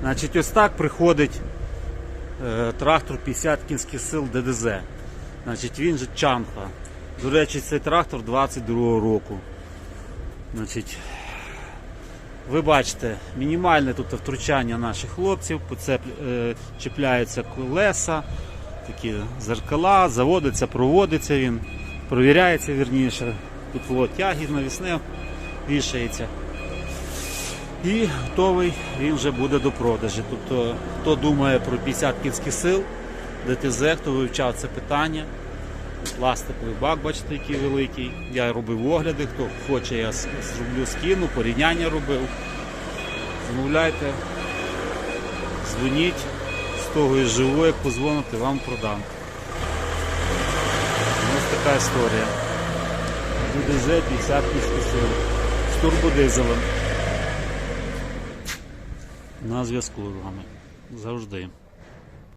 Значить, ось так приходить е, трактор 50 кінських сил ДДЗ. Значить, він же Чанха. До речі, цей трактор 22-го року. Значить, ви бачите, мінімальне тут втручання наших хлопців, поцеп, е, чіпляються колеса, такі зеркала, заводиться, проводиться він, провіряється вірніше. Тут тяги навісне вішається. І готовий він вже буде до продажі. Тобто, хто думає про 50 кінських сил, ДТЗ, хто вивчав це питання, пластиковий бак, бачите, який великий. Я робив огляди, хто хоче, я зроблю скину, порівняння робив. Замовляйте, дзвоніть, з того і живу, як позвоните, вам продам. Ось така історія. ДДЗ 50 кінських сил з турбодизелем. На зв'язку з вами. Завжди.